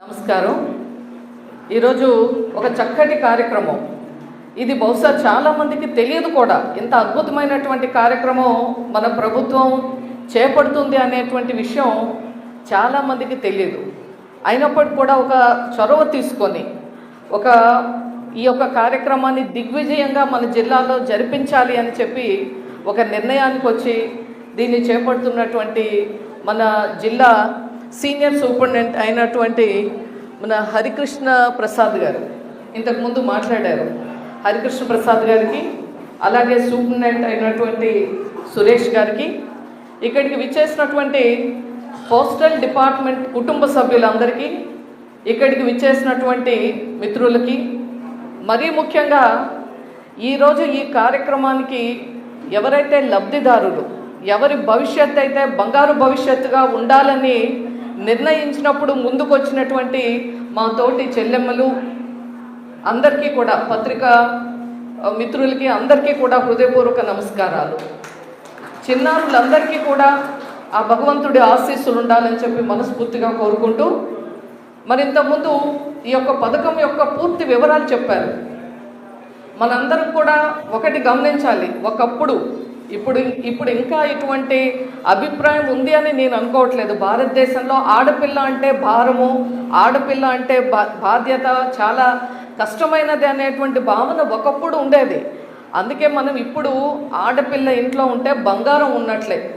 నమస్కారం. ఈరోజు ఒక చక్కటి కార్యక్రమం. ఇది బహుశా చాలామందికి తెలియదు కూడా. ఇంత అద్భుతమైనటువంటి కార్యక్రమం మన ప్రభుత్వం చేపడుతుంది అనేటువంటి విషయం చాలామందికి తెలియదు. అయినప్పటికీ కూడా ఒక చొరవ తీసుకొని ఒక ఈ యొక్క కార్యక్రమాన్ని దిగ్విజయంగా మన జిల్లాలో జరిపించాలి అని చెప్పి ఒక నిర్ణయానికి వచ్చి దీన్ని చేపడుతున్నటువంటి మన జిల్లా సీనియర్ సూపరింటెండెంట్ అయినటువంటి మన హరికృష్ణ ప్రసాద్ గారు. ఇంతకుముందు మాట్లాడారు. హరికృష్ణ ప్రసాద్ గారికి అలాగే సూపరింటెండెంట్ అయినటువంటి సురేష్ గారికి ఇక్కడికి విచ్చేసినటువంటి పోస్టల్ డిపార్ట్మెంట్ కుటుంబ సభ్యులందరికీ ఇక్కడికి విచ్చేసినటువంటి మిత్రులకి మరీ ముఖ్యంగా ఈరోజు ఈ కార్యక్రమానికి ఎవరైతే లబ్ధిదారులు ఎవరి భవిష్యత్ అయితే బంగారు భవిష్యత్తుగా ఉండాలని నిర్ణయించినప్పుడు ముందుకొచ్చినటువంటి మా తోటి చెల్లెమ్మలు అందరికీ కూడా పత్రికా మిత్రులకి అందరికీ కూడా హృదయపూర్వక నమస్కారాలు. చిన్నారులందరికీ కూడా ఆ భగవంతుడి ఆశీస్సులు ఉండాలని చెప్పి మనస్ఫూర్తిగా కోరుకుంటూ మరి ఇంతకుముందు ఈ యొక్క పథకం యొక్క పూర్తి వివరాలు చెప్పారు. మనందరం కూడా ఒకటి గమనించాలి. ఒకప్పుడు ఇప్పుడు ఇప్పుడు ఇంకా ఇటువంటి అభిప్రాయం ఉంది అని నేను అనుకోవట్లేదు. భారతదేశంలో ఆడపిల్ల అంటే భారము ఆడపిల్ల అంటే బా- బాధ్యత చాలా కష్టమైనది అనేటువంటి భావన ఒకప్పుడు ఉండేది. అందుకే మనం ఇప్పుడు ఆడపిల్ల ఇంట్లో ఉంటే బంగారం ఉన్నట్లే.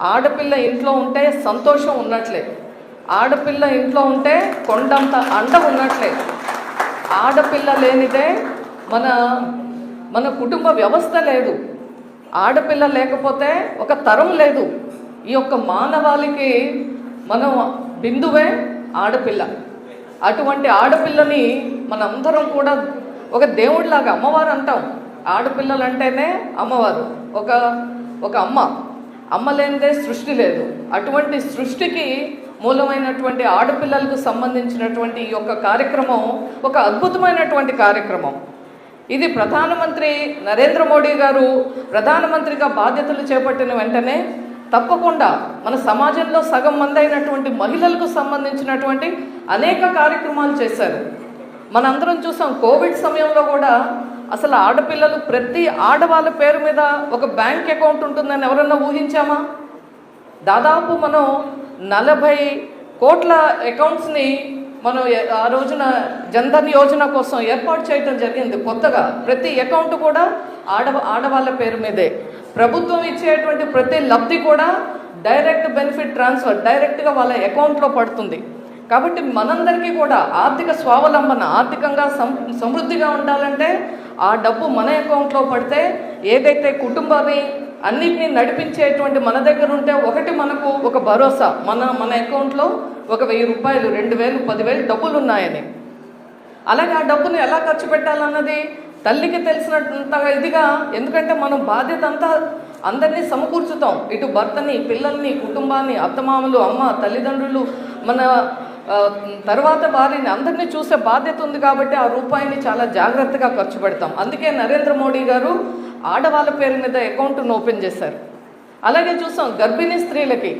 ఆడపిల్ల ఇంట్లో ఉంటే సంతోషం ఉన్నట్లే. ఆడపిల్ల ఇంట్లో ఉంటే కొండంత అండ ఉన్నట్లే. ఆడపిల్ల లేనిదే మన మన కుటుంబ వ్యవస్థ లేదు. ఆడపిల్ల లేకపోతే ఒక తరం లేదు. ఈ యొక్క మానవాళికి మనం బిందువే ఆడపిల్ల. అటువంటి ఆడపిల్లని మనందరం కూడా ఒక దేవుడిలాగా అమ్మవారు అంటాం. ఆడపిల్లలు అంటేనే అమ్మవారు. ఒక ఒక అమ్మ. అమ్మ లేనిదే సృష్టి లేదు. అటువంటి సృష్టికి మూలమైనటువంటి ఆడపిల్లలకు సంబంధించినటువంటి ఈ యొక్క కార్యక్రమం ఒక అద్భుతమైనటువంటి కార్యక్రమం. ఇది ప్రధానమంత్రి నరేంద్ర మోడీ గారు ప్రధానమంత్రిగా బాధ్యతలు చేపట్టిన వెంటనే తప్పకుండా మన సమాజంలో సగం మంది అయినటువంటి మహిళలకు సంబంధించినటువంటి అనేక కార్యక్రమాలు చేశారు. మనందరం చూసాం కోవిడ్ సమయంలో కూడా అసలు ఆడపిల్లలు ప్రతి ఆడవాళ్ళ పేరు మీద ఒక బ్యాంక్ అకౌంట్ ఉంటుందని ఎవరన్నా ఊహించామా? దాదాపు మనం నలభై కోట్ల అకౌంట్స్ని మనం ఆ రోజున జన్ధన్ యోజన కోసం ఏర్పాటు చేయడం జరిగింది కొత్తగా. ప్రతి అకౌంట్ కూడా ఆడ ఆడవాళ్ళ పేరు మీదే. ప్రభుత్వం ఇచ్చేటువంటి ప్రతి లబ్ధి కూడా డైరెక్ట్ బెనిఫిట్ ట్రాన్స్ఫర్ డైరెక్ట్గా వాళ్ళ అకౌంట్లో పడుతుంది. కాబట్టి మనందరికీ కూడా ఆర్థిక స్వావలంబన ఆర్థికంగా సం సమృద్ధిగా ఉండాలంటే ఆ డబ్బు మన అకౌంట్లో పడితే ఏదైతే కుటుంబాన్ని అన్నిటినీ నడిపించేటువంటి మన దగ్గర ఉంటే ఒకటి మనకు ఒక భరోసా. మన మన అకౌంట్లో ఒక వెయ్యి రూపాయలు రెండు వేలు పదివేలు డబ్బులు ఉన్నాయని అలాగే ఆ డబ్బును ఎలా ఖర్చు పెట్టాలన్నది తల్లికి తెలిసినంత ఇదిగా ఎందుకంటే మనం బాధ్యత అంతా అందరినీ సమకూర్చుతాం. ఇటు భర్తని పిల్లల్ని కుటుంబాన్ని అత్తమామలు అమ్మ తల్లిదండ్రులు మన తర్వాత వారిని అందరినీ చూసే బాధ్యత ఉంది కాబట్టి ఆ రూపాయిని చాలా జాగ్రత్తగా ఖర్చు పెడతాం. అందుకే నరేంద్ర మోడీ గారు ఆడవాళ్ళ పేరు మీద అకౌంట్ను ఓపెన్ చేశారు. అలాగే చూసాం గర్భిణీ స్త్రీలకి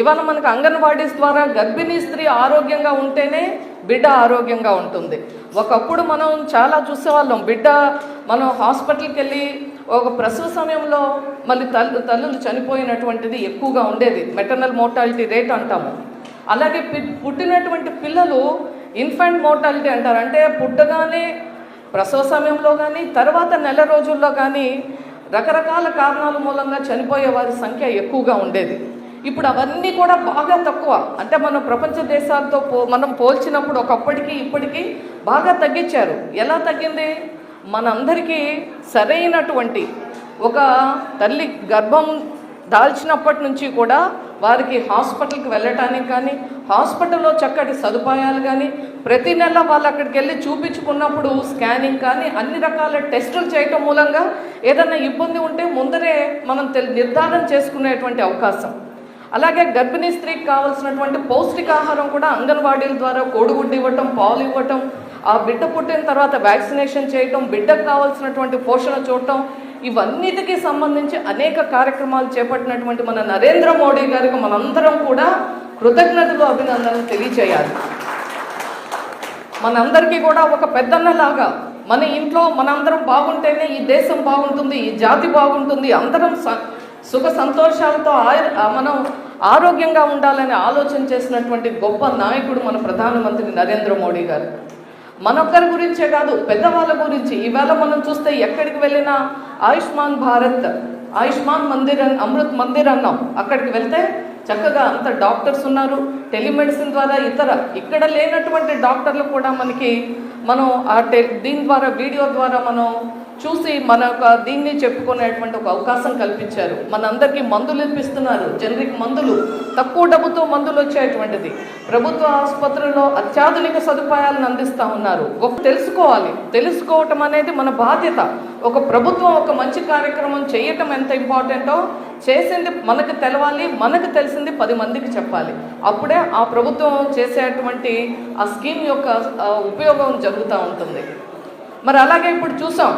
ఇవాళ మనకు అంగన్వాడీస్ ద్వారా గర్భిణీ స్త్రీ ఆరోగ్యంగా ఉంటేనే బిడ్డ ఆరోగ్యంగా ఉంటుంది. ఒకప్పుడు మనం చాలా చూసేవాళ్ళం బిడ్డ మనం హాస్పిటల్కి వెళ్ళి ఒక ప్రసవ సమయంలో మళ్ళీ తల్లు తల్లులు చనిపోయినటువంటిది ఎక్కువగా ఉండేది. మెటర్నల్ మోర్టాలిటీ రేట్ అంటాము. అలాగే పుట్టినటువంటి పిల్లలు ఇన్ఫాంట్ మోర్టాలిటీ అంటారు. అంటే పుట్టగానే ప్రసవ సమయంలో కానీ తర్వాత నెల రోజుల్లో కానీ రకరకాల కారణాల మూలంగా చనిపోయే వారి సంఖ్య ఎక్కువగా ఉండేది. ఇప్పుడు అవన్నీ కూడా బాగా తక్కువ. అంటే మనం ప్రపంచ దేశాలతో పో మనం పోల్చినప్పుడు ఒకప్పటికి ఇప్పటికీ బాగా తగ్గించారు. ఎలా తగ్గింది? మనందరికీ సరైనటువంటి ఒక తల్లి గర్భం దాల్చినప్పటి నుంచి కూడా వారికి హాస్పిటల్కి వెళ్ళటానికి కానీ హాస్పిటల్లో చక్కటి సదుపాయాలు కానీ ప్రతి నెల వాళ్ళు అక్కడికి వెళ్ళి చూపించుకున్నప్పుడు స్కానింగ్ కానీ అన్ని రకాల టెస్టులు చేయటం మూలంగా ఏదైనా ఇబ్బంది ఉంటే ముందరే మనం తెల్ నిర్ధారణ చేసుకునేటువంటి అవకాశం. అలాగే గర్భిణీ స్త్రీకి కావాల్సినటువంటి పౌష్టికాహారం కూడా అంగన్వాడీల ద్వారా కోడిగుడ్డు ఇవ్వటం పాలు ఇవ్వటం ఆ బిడ్డ పుట్టిన తర్వాత వ్యాక్సినేషన్ చేయటం బిడ్డకు కావాల్సినటువంటి పోషణ చూడటం ఇవన్నిటికి సంబంధించి అనేక కార్యక్రమాలు చేపట్టినటువంటి మన నరేంద్ర మోడీ గారికి మనందరం కూడా కృతజ్ఞతలు అభినందనలు తెలియచేయాలి. మనందరికీ కూడా ఒక పెద్దన్నలాగా మన ఇంట్లో మనందరం బాగుంటేనే ఈ దేశం బాగుంటుంది ఈ జాతి బాగుంటుంది అందరం సుఖ సంతోషాలతో ఆయ- మనం ఆరోగ్యంగా ఉండాలని ఆలోచన చేసినటువంటి గొప్ప నాయకుడు మన ప్రధానమంత్రి నరేంద్ర మోడీ గారు. మనొక్కరి గురించే కాదు పెద్దవాళ్ళ గురించి. ఈవేళ మనం చూస్తే ఎక్కడికి వెళ్ళినా ఆయుష్మాన్ భారత్ ఆయుష్మాన్ మందిర్ అన్- అమృత్ మందిర్ అన్నాం. అక్కడికి వెళ్తే చక్కగా అంత డాక్టర్స్ ఉన్నారు. టెలిమెడిసిన్ ద్వారా ఇతర ఇక్కడ లేనటువంటి డాక్టర్లు కూడా మనకి మనం ఆ టె దీని ద్వారా వీడియో ద్వారా మనం చూసి మన యొక్క దీన్ని చెప్పుకునేటువంటి ఒక అవకాశం కల్పించారు. మనందరికీ మందులు ఇప్పిస్తున్నారు. జనరిక్ మందులు తక్కువ డబ్బుతో మందులు వచ్చేటువంటిది. ప్రభుత్వ ఆసుపత్రుల్లో అత్యాధునిక సదుపాయాలను అందిస్తూ ఉన్నారు. గొప్ప తెలుసుకోవాలి. తెలుసుకోవటం అనేది మన బాధ్యత. ఒక ప్రభుత్వం ఒక మంచి కార్యక్రమం చేయటం ఎంత ఇంపార్టెంటో చేసింది మనకు తెలవాలి మనకు తెలిసింది పది మందికి చెప్పాలి. అప్పుడే ఆ ప్రభుత్వం చేసేటువంటి ఆ స్కీమ్ యొక్క ఉపయోగం జరుగుతూ ఉంటుంది. మరి అలాగే ఇప్పుడు చూసాం.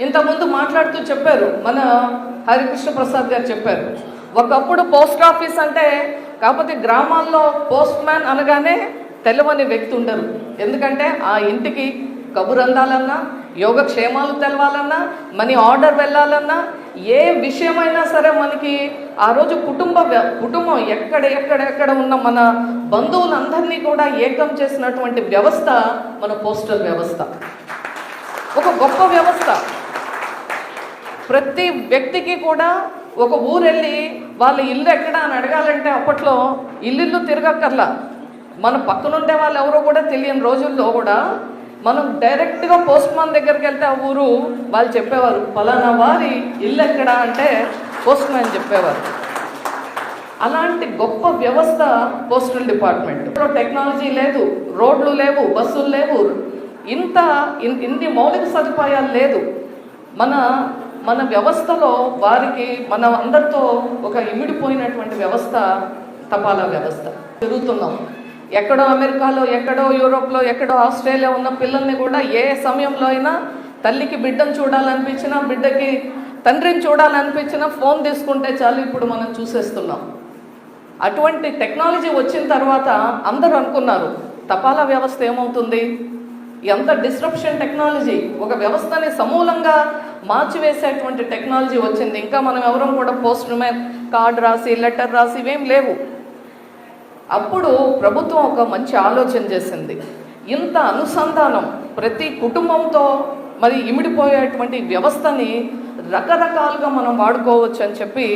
ఇంతకుముందు మాట్లాడుతూ చెప్పారు మన హరికృష్ణ ప్రసాద్ గారు చెప్పారు. ఒకప్పుడు పోస్ట్ ఆఫీస్ అంటే కాకపోతే గ్రామాల్లో పోస్ట్ మ్యాన్ అనగానే తెలవని వ్యక్తి ఉండరు. ఎందుకంటే ఆ ఇంటికి కబురు అందాలన్నా యోగక్షేమాలు తెలవాలన్నా మనీ ఆర్డర్ వెళ్ళాలన్నా ఏ విషయమైనా సరే మనకి ఆ రోజు కుటుంబ వ్య- కుటుంబం ఎక్కడ ఎక్కడ ఎక్కడ ఉన్న మన బంధువులందరినీ కూడా ఏకం చేసినటువంటి వ్యవస్థ మన పోస్టల్ వ్యవస్థ. ఒక గొప్ప వ్యవస్థ. ప్రతి వ్యక్తికి కూడా ఒక ఊరెళ్ళి వాళ్ళ ఇల్లు ఎక్కడ అని అడగాలంటే అప్పట్లో ఇల్లు తిరగక్కర్లా. మన పక్కనుండే వాళ్ళు ఎవరో కూడా తెలియని రోజుల్లో కూడా మనం డైరెక్ట్గా పోస్ట్ మ్యాన్ దగ్గరికి వెళ్తే ఆ ఊరు వాళ్ళు చెప్పేవారు ఫలానా వారి ఇల్లు ఎక్కడ? అంటే పోస్ట్ మ్యాన్ చెప్పేవారు. అలాంటి గొప్ప వ్యవస్థ పోస్టల్ డిపార్ట్మెంట్. ఇప్పుడు టెక్నాలజీ లేదు రోడ్లు లేవు బస్సులు లేవు ఇంత ఇన్ని మౌలిక సదుపాయాలు లేదు. మన మన వ్యవస్థలో వారికి మన అందరితో ఒక ఇమిడిపోయినటువంటి వ్యవస్థ తపాలా వ్యవస్థ. తిరుగుతున్నాం. ఎక్కడో అమెరికాలో ఎక్కడో యూరోప్లో ఎక్కడో ఆస్ట్రేలియా ఉన్న పిల్లల్ని కూడా ఏ సమయంలో అయినా తల్లికి బిడ్డను చూడాలనిపించినా బిడ్డకి తండ్రిని చూడాలనిపించినా ఫోన్ తీసుకుంటే చాలు ఇప్పుడు మనం చూసేస్తున్నాం. అటువంటి టెక్నాలజీ వచ్చిన తర్వాత అందరూ అనుకున్నారు తపాలా వ్యవస్థ ఏమవుతుంది? ఎంత డిస్రప్షన్ టెక్నాలజీ ఒక వ్యవస్థని సమూలంగా మార్చివేసేటువంటి టెక్నాలజీ వచ్చింది. ఇంకా మనం ఎవరం కూడా పోస్ట్ మ్యాన్ కార్డ్ రాసి లెటర్ రాసి ఇవేం లేవు. అప్పుడు ప్రభుత్వం ఒక మంచి ఆలోచన చేసింది. ఇంత అనుసంధానం ప్రతి కుటుంబంతో మరి ఇమిడిపోయేటువంటి వ్యవస్థని రకరకాలుగా మనం వాడుకోవచ్చు అని చెప్పి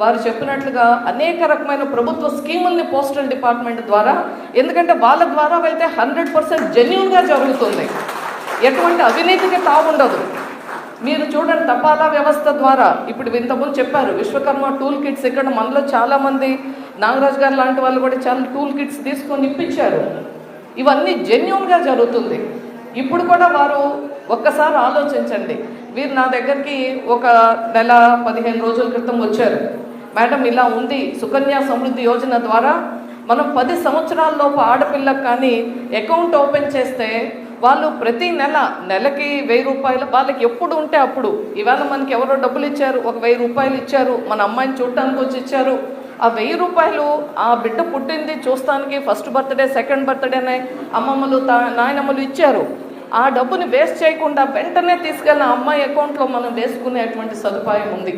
వారు చెప్పినట్లుగా అనేక రకమైన ప్రభుత్వ స్కీముల్ని పోస్టల్ డిపార్ట్మెంట్ ద్వారా ఎందుకంటే వాళ్ళ ద్వారా వెళ్తే హండ్రెడ్ పర్సెంట్ జెన్యున్గా జరుగుతుంది. ఎటువంటి అవినీతికి తావుండదు. మీరు చూడండి తపాలా వ్యవస్థ ద్వారా ఇప్పుడు ఇంతకుముందు చెప్పారు విశ్వకర్మ టూల్ కిట్స్ ఇక్కడ మనలో చాలామంది నాగరాజు గారు లాంటి వాళ్ళు కూడా చాలా టూల్ కిట్స్ తీసుకొని ఇప్పించారు. ఇవన్నీ జెన్యున్గా జరుగుతుంది. ఇప్పుడు కూడా వారు ఒక్కసారి ఆలోచించండి. వీరు నా దగ్గరికి ఒక నెల పదిహేను రోజుల క్రితం వచ్చారు. మేడం ఇలా ఉంది సుకన్య సమృద్ధి యోజన ద్వారా మనం పది సంవత్సరాల్లోపు ఆడపిల్లకు కానీ అకౌంట్ ఓపెన్ చేస్తే వాళ్ళు ప్రతి నెల నెలకి వెయ్యి రూపాయలు వాళ్ళకి ఎప్పుడు ఉంటే అప్పుడు. ఇవాళ మనకి ఎవరో డబ్బులు ఇచ్చారు ఒక వెయ్యి రూపాయలు ఇచ్చారు మన అమ్మాయిని చూడటానికి వచ్చి ఇచ్చారు. ఆ వెయ్యి రూపాయలు ఆ బిడ్డ పుట్టింది చూస్తానికి ఫస్ట్ బర్త్డే సెకండ్ బర్త్డేనే అమ్మమ్మలు తా నాయనమ్మలు ఇచ్చారు. ఆ డబ్బుని వేస్ట్ చేయకుండా వెంటనే తీసుకెళ్ళిన అమ్మాయి అకౌంట్లో మనం వేసుకునేటువంటి సదుపాయం ఉంది.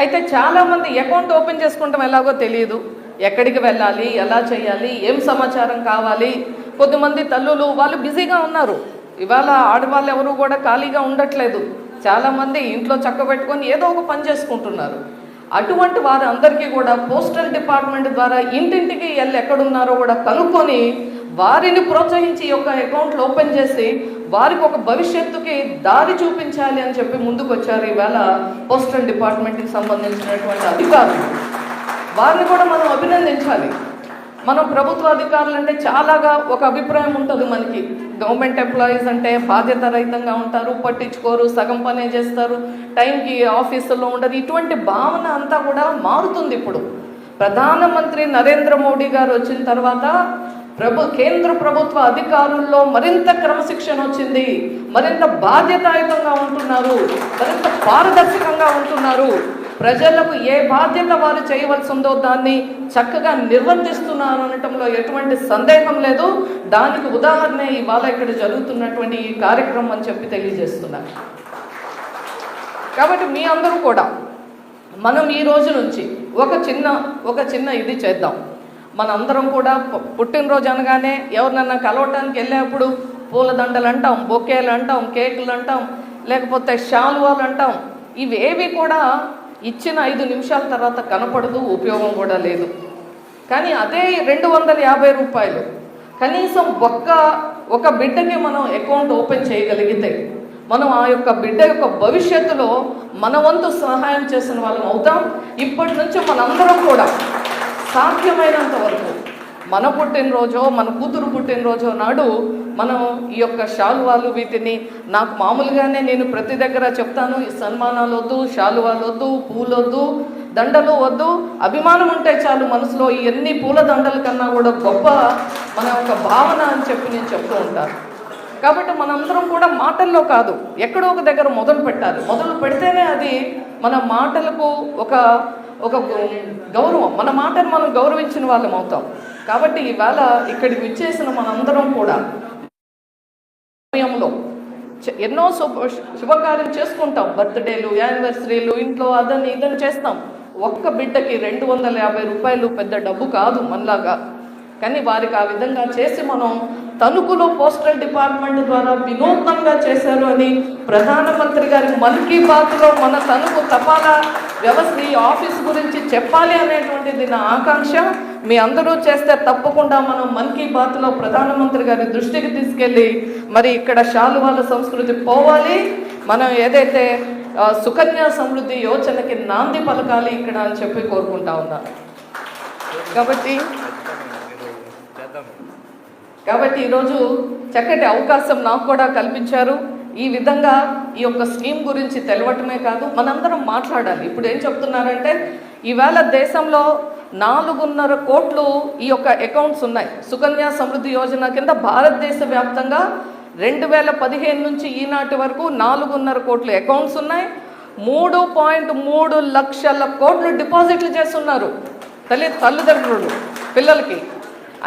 అయితే చాలామంది అకౌంట్ ఓపెన్ చేసుకుంటాం ఎలాగో తెలియదు. ఎక్కడికి వెళ్ళాలి? ఎలా చేయాలి? ఏం సమాచారం కావాలి? కొద్దిమంది తల్లులు వాళ్ళు బిజీగా ఉన్నారు. ఇవాళ ఆడవాళ్ళు ఎవరు కూడా ఖాళీగా ఉండట్లేదు. చాలామంది ఇంట్లో చక్క పెట్టుకొని ఏదో ఒక పని చేసుకుంటున్నారు. అటువంటి వారందరికీ కూడా పోస్టల్ డిపార్ట్మెంట్ ద్వారా ఇంటింటికి వెళ్ళి ఎక్కడున్నారో కూడా కనుక్కొని వారిని ప్రోత్సహించి ఈ యొక్క అకౌంట్లు ఓపెన్ చేసి వారికి ఒక భవిష్యత్తుకి దారి చూపించాలి అని చెప్పి ముందుకు వచ్చారు ఈవేళ పోస్టల్ డిపార్ట్మెంట్కి సంబంధించినటువంటి అధికారులు. వారిని కూడా మనం అభినందించాలి. మనం ప్రభుత్వ అధికారులు అంటే చాలాగా ఒక అభిప్రాయం ఉంటుంది మనకి. గవర్నమెంట్ ఎంప్లాయీస్ అంటే బాధ్యత రహితంగా ఉంటారు పట్టించుకోరు సగం పనే చేస్తారు టైంకి ఆఫీసుల్లో ఉండరు. ఇటువంటి భావన అంతా కూడా మారుతుంది ఇప్పుడు. ప్రధానమంత్రి నరేంద్ర మోడీ గారు వచ్చిన తర్వాత ప్రభు కేంద్ర ప్రభుత్వ అధికారుల్లో మరింత క్రమశిక్షణ వచ్చింది. మరింత బాధ్యతాయుతంగా ఉంటున్నారు. మరింత పారదర్శకంగా ఉంటున్నారు. ప్రజలకు ఏ బాధ్యత వారు చేయవలసి ఉందో దాన్ని చక్కగా నిర్వర్తిస్తున్నారు అనటంలో ఎటువంటి సందేహం లేదు. దానికి ఉదాహరణ ఇవాళ ఇక్కడ జరుగుతున్నటువంటి ఈ కార్యక్రమం అని చెప్పి తెలియజేస్తున్నారు కాబట్టి మీ అందరూ కూడా మనం ఈ రోజు నుంచి ఒక చిన్న ఒక చిన్న ఇది చేద్దాం. మనందరం కూడా పుట్టినరోజు అనగానే ఎవరినన్నా కలవటానికి వెళ్ళేప్పుడు పూలదండలు అంటాం బొకేలు అంటాం కేకులు అంటాం లేకపోతే శాలువాలు అంటాం. ఇవేవి కూడా ఇచ్చిన ఐదు నిమిషాల తర్వాత కనపడదు ఉపయోగం కూడా లేదు. కానీ అదే రెండు వందల యాభై రూపాయలు. కనీసం ఒక్క ఒక బిడ్డకి మనం అకౌంట్ ఓపెన్ చేయగలిగితే మనం ఆ యొక్క బిడ్డ యొక్క భవిష్యత్తులో మన వంతు సహాయం చేసిన వాళ్ళం అవుతాం. ఇప్పటి నుంచి మనందరం కూడా సాధ్యమైనంత వరకు మన పుట్టినరోజో మన కూతురు పుట్టినరోజో నాడు మనం ఈ యొక్క శాలువాలు వీటిని నాకు మామూలుగానే నేను ప్రతి దగ్గర చెప్తాను ఈ సన్మానాలు వద్దు శాలువాలు వద్దు పూలు వద్దు దండలు వద్దు. అభిమానం ఉంటే చాలు మనసులో ఈ ఎన్ని పూల దండల కన్నా కూడా గొప్ప మన యొక్క భావన అని చెప్పి నేను చెప్తూ ఉంటాను. కాబట్టి మనందరం కూడా మాటల్లో కాదు ఎక్కడో ఒక దగ్గర మొదలు పెట్టాలి. మొదలు పెడితేనే అది మన మాటలకు ఒక ఒక గౌరవం. మన మాటను మనం గౌరవించిన వాళ్ళం అవుతాం. కాబట్టి ఇవాళ ఇక్కడికి విచ్చేసిన మనందరం కూడా సమయంలో ఎన్నో శుభ శుభకార్యం చేసుకుంటాం. బర్త్డేలు యానివర్సరీలు ఇంట్లో అదని ఇదని చేస్తాం. ఒక్క బిడ్డకి రెండు వందల యాభై రూపాయలు పెద్ద డబ్బు కాదు మనలాగా. కానీ వారికి ఆ విధంగా చేసి మనం తణుకులో పోస్టల్ డిపార్ట్మెంట్ ద్వారా వినూత్నంగా చేశారు అని ప్రధానమంత్రి గారి మన్ కీ బాత్లో మన తణుకు తపాలా వ్యవస్థ ఈ ఆఫీస్ గురించి చెప్పాలి అనేటువంటిది నా ఆకాంక్ష. మీ అందరూ చేస్తే తప్పకుండా మనం మన్ కీ బాత్లో ప్రధానమంత్రి గారి దృష్టికి తీసుకెళ్ళి మరి ఇక్కడ శాలువాల సంస్కృతి పోవాలి. మనం ఏదైతే సుకన్య సమృద్ధి యోచనకి నాంది పలకాలి ఇక్కడ అని చెప్పి కోరుకుంటా ఉన్నాను. కాబట్టి కాబట్టి ఈరోజు చక్కటి అవకాశం నాకు కూడా కల్పించారు. ఈ విధంగా ఈ యొక్క స్కీమ్ గురించి తెలవటమే కాదు మనందరం మాట్లాడాలి. ఇప్పుడు ఏం చెప్తున్నారంటే ఈవేళ దేశంలో నాలుగున్నర కోట్లు ఈ యొక్క అకౌంట్స్ ఉన్నాయి. సుకన్య సమృద్ధి యోజన కింద భారతదేశ వ్యాప్తంగా రెండు వేల పదిహేను నుంచి ఈనాటి వరకు నాలుగున్నర కోట్లు అకౌంట్స్ ఉన్నాయి. మూడు పాయింట్ మూడు లక్షల కోట్లు డిపాజిట్లు చేస్తున్నారు తల్లి తల్లిదండ్రులు పిల్లలకి.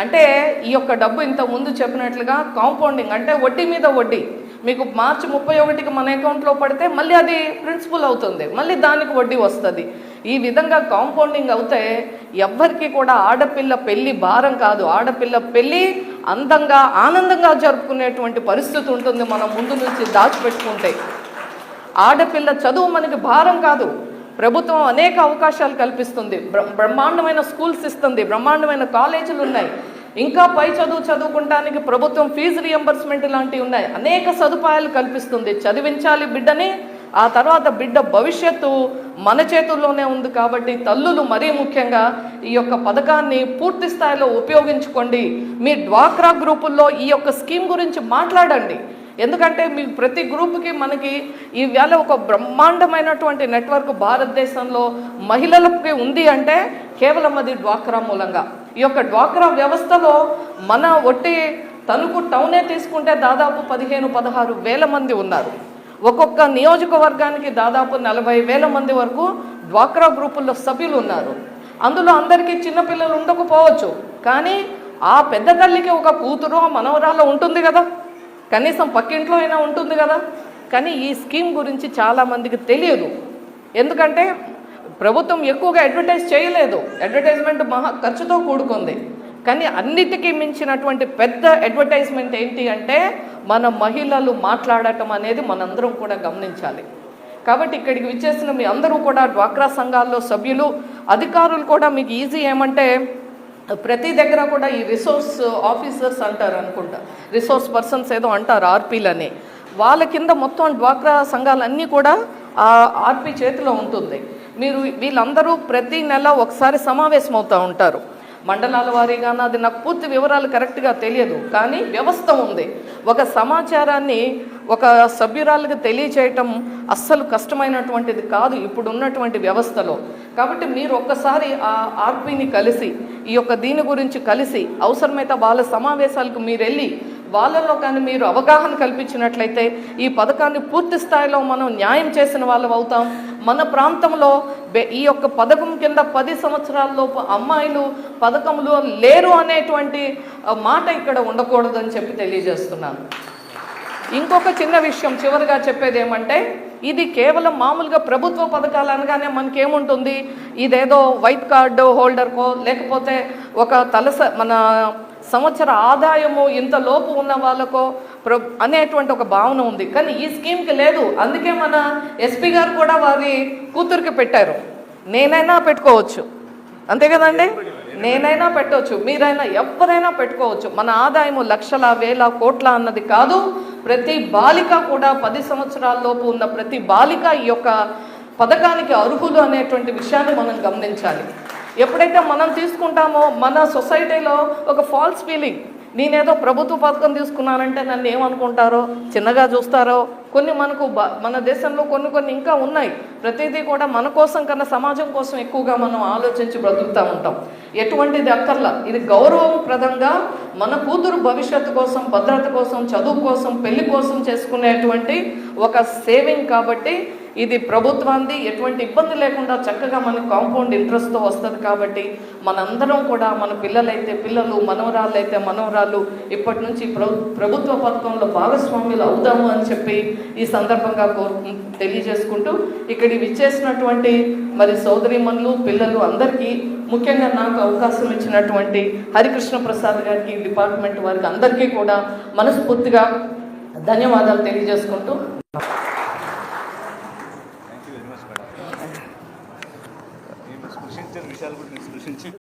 అంటే ఈ యొక్క డబ్బు ఇంత ముందు చెప్పినట్లుగా కాంపౌండింగ్ అంటే వడ్డీ మీద వడ్డీ. మీకు మార్చి ముప్పై ఒకటికి మన అకౌంట్లో పడితే మళ్ళీ అది ప్రిన్సిపల్ అవుతుంది. మళ్ళీ దానికి వడ్డీ వస్తుంది. ఈ విధంగా కాంపౌండింగ్ అవుతే ఎవ్వరికి కూడా ఆడపిల్ల పెళ్ళి భారం కాదు. ఆడపిల్ల పెళ్ళి అందంగా ఆనందంగా జరుపుకునేటువంటి పరిస్థితి ఉంటుంది మనం ముందు నుంచి దాచిపెట్టుకుంటే. ఆడపిల్ల చదువు మనకి భారం కాదు. ప్రభుత్వం అనేక అవకాశాలు కల్పిస్తుంది. బ్రహ్మాండమైన స్కూల్స్ ఇస్తుంది. బ్రహ్మాండమైన కాలేజీలు ఉన్నాయి. ఇంకా పై చదువు చదువుకుంటానికి ప్రభుత్వం ఫీజు రియంబర్స్మెంట్ లాంటివి ఉన్నాయి. అనేక సదుపాయాలు కల్పిస్తుంది. చదివించాలి బిడ్డని ఆ తర్వాత బిడ్డ భవిష్యత్తు మన చేతుల్లోనే ఉంది కాబట్టి తల్లులు మరీ ముఖ్యంగా ఈ యొక్క పథకాన్ని పూర్తి స్థాయిలో ఉపయోగించుకోండి. మీ డ్వాక్రా గ్రూపుల్లో ఈ యొక్క స్కీమ్ గురించి మాట్లాడండి. ఎందుకంటే మీ ప్రతి గ్రూప్కి మనకి ఈవేళ ఒక బ్రహ్మాండమైనటువంటి నెట్వర్క్ భారతదేశంలో మహిళలకి ఉంది అంటే కేవలం అది డ్వాక్రా మూలంగా. ఈ యొక్క డ్వాక్రా వ్యవస్థలో మన ఒట్టి తణుకు టౌనే తీసుకుంటే దాదాపు పదిహేను పదహారు వేల మంది ఉన్నారు. ఒక్కొక్క నియోజకవర్గానికి దాదాపు నలభై వేల మంది వరకు డ్వాక్రా గ్రూపుల్లో సభ్యులు ఉన్నారు. అందులో అందరికీ చిన్నపిల్లలు ఉండకపోవచ్చు. కానీ ఆ పెద్ద తల్లికి ఒక కూతురు మనవరాలు ఉంటుంది కదా. కనీసం పక్కింట్లో అయినా ఉంటుంది కదా. కానీ ఈ స్కీమ్ గురించి చాలామందికి తెలియదు. ఎందుకంటే ప్రభుత్వం ఎక్కువగా అడ్వర్టైజ్ చేయలేదు. అడ్వర్టైజ్మెంట్ మహా ఖర్చుతో కూడుకుంది. కానీ అన్నిటికీ మించినటువంటి పెద్ద అడ్వర్టైజ్మెంట్ ఏంటి అంటే మన మహిళలు మాట్లాడటం అనేది మనందరం కూడా గమనించాలి. కాబట్టి ఇక్కడికి విచ్చేసిన మీ అందరూ కూడా డ్వాక్రా సంఘాల్లో సభ్యులు అధికారులు కూడా మీకు ఈజీ ఏమంటే ప్రతి దగ్గర కూడా ఈ రిసోర్స్ ఆఫీసర్స్ అంటారు అనుకుంటా. రిసోర్స్ పర్సన్స్ ఏదో అంటారు ఆర్పీలని. వాళ్ళ కింద మొత్తం డ్వాక్రా సంఘాలన్నీ కూడా ఆ ఆర్పీ చేతిలో ఉంటుంది. మీరు వీళ్ళందరూ ప్రతి నెల ఒకసారి సమావేశం అవుతూ ఉంటారు. మండలాల వారీగా అది నాకు పూర్తి వివరాలు కరెక్ట్గా తెలియదు. కానీ వ్యవస్థ ఉంది. ఒక సమాచారాన్ని ఒక సభ్యురాలకు తెలియచేయటం అస్సలు కష్టమైనటువంటిది కాదు ఇప్పుడు ఉన్నటువంటి వ్యవస్థలో. కాబట్టి మీరు ఒక్కసారి ఆ ఆర్పీని కలిసి ఈ యొక్క దీని గురించి కలిసి అవసరమైతే వాళ్ళ సమావేశాలకు మీరు వెళ్ళి వాళ్ళలో కానీ మీరు అవగాహన కల్పించినట్లయితే ఈ పథకాన్ని పూర్తి స్థాయిలో మనం న్యాయం చేసిన వాళ్ళం అవుతాం. మన ప్రాంతంలో ఈ యొక్క పథకం కింద పది సంవత్సరాల్లోపు అమ్మాయిలు పథకంలో లేరు అనేటువంటి మాట ఇక్కడ ఉండకూడదని చెప్పి తెలియజేస్తున్నాను. ఇంకొక చిన్న విషయం చివరిగా చెప్పేది ఏమంటే ఇది కేవలం మామూలుగా ప్రభుత్వ పథకాలు అనగానే మనకేముంటుంది? ఇదేదో వైట్ కార్డు హోల్డర్కో లేకపోతే ఒక తలస మన సంవత్సర ఆదాయము ఇంత లోపు ఉన్న వాళ్ళకో ప్ర అనేటువంటి ఒక భావన ఉంది. కానీ ఈ స్కీమ్కి లేదు. అందుకే మన ఎస్పీ గారు కూడా వారి కూతురికి పెట్టారు. నేనైనా పెట్టుకోవచ్చు. అంతే కదండి? నేనైనా పెట్టవచ్చు మీరైనా ఎవరైనా పెట్టుకోవచ్చు. మన ఆదాయము లక్షల వేల కోట్ల అన్నది కాదు. ప్రతి బాలిక కూడా పది సంవత్సరాల్లోపు ఉన్న ప్రతి బాలిక ఈ యొక్క పథకానికి అర్హులు అనేటువంటి విషయాన్ని మనం గమనించాలి. ఎప్పుడైతే మనం తీసుకుంటామో మన సొసైటీలో ఒక ఫాల్స్ ఫీలింగ్. నేనేదో ప్రభుత్వ పథకం తీసుకున్నానంటే నన్ను ఏమనుకుంటారో చిన్నగా చూస్తారో కొన్ని మనకు బ- మన దేశంలో కొన్ని కొన్ని ఇంకా ఉన్నాయి. ప్రతిదీ కూడా మన కోసం కన్నా సమాజం కోసం ఎక్కువగా మనం ఆలోచించి బ్రతుకుతూ ఉంటాం. ఎటువంటిది అక్కర్లా? ఇది గౌరవప్రదంగా మన కూతురు భవిష్యత్తు కోసం భద్రత కోసం చదువు కోసం పెళ్ళి కోసం చేసుకునేటువంటి ఒక సేవింగ్ కాబట్టి ఇది ప్రభుత్వాన్ని ఎటువంటి ఇబ్బంది లేకుండా చక్కగా మనకు కాంపౌండ్ ఇంట్రెస్ట్తో వస్తుంది కాబట్టి మనందరం కూడా మన పిల్లలైతే పిల్లలు మనవరాళ్ళు అయితే మనవరాళ్ళు ఇప్పటి నుంచి ప్రభుత్వ పథకంలో భాగస్వాములు అవుదాము అని చెప్పి ఈ సందర్భంగా కోరు తెలియజేసుకుంటూ ఇక్కడ ఇచ్చేసినటువంటి మరి సోదరిమణులు పిల్లలు అందరికీ ముఖ్యంగా నాకు అవకాశం ఇచ్చినటువంటి హరికృష్ణ ప్రసాద్ గారికి డిపార్ట్మెంట్ వారికి అందరికీ కూడా మనస్ఫూర్తిగా ధన్యవాదాలు తెలియజేసుకుంటూ 진짜.